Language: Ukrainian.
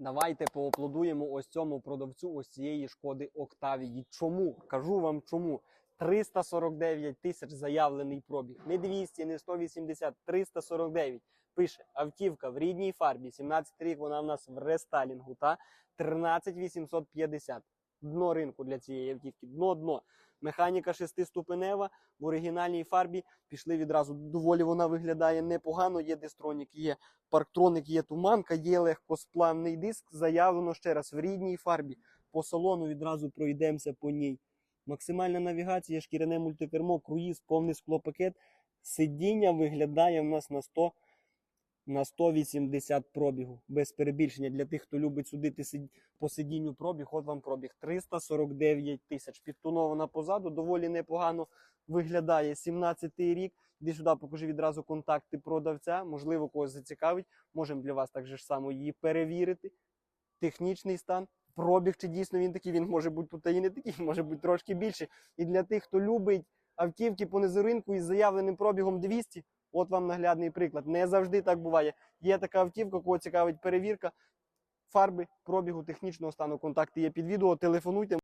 Давайте поаплодуємо ось цьому продавцю ось цієї шкоди Октавії. Чому? Кажу вам чому. 349 тисяч заявлений пробіг. Не 200, не 180, 349. Пише автівка в рідній фарбі. 17 рік вона в нас в рестайлінгу. Та 13850. Дно ринку для цієї автівки. Дно дно. Механіка шестиступенева в оригінальній фарбі. Пішли відразу. Доволі вона виглядає непогано. Є дистронік, є парктроник, є туманка, є легкосплавний диск. Заявлено ще раз в рідній фарбі. По салону відразу пройдемося по ній. Максимальна навігація, шкіряне мультикермо, круїз, повний склопакет. Сидіння виглядає в нас на 100 на 180 пробігу. Без перебільшення. Для тих, хто любить судити по сидінню пробіг, от вам пробіг 349 тисяч. Підтонована позаду, доволі непогано виглядає. 17-й рік. Іди сюди, покажи відразу контакти продавця. Можливо, когось зацікавить. Можемо для вас так же ж само її перевірити. Технічний стан. Пробіг, чи дійсно він такий, він може бути тут і не такий, може бути трошки більше. І для тих, хто любить автівки по низоринку із заявленим пробігом 200, от вам наглядний приклад. Не завжди так буває. Є така автівка, кого цікавить перевірка. Фарби, пробігу, технічного стану, контакти є під відео. Телефонуйте.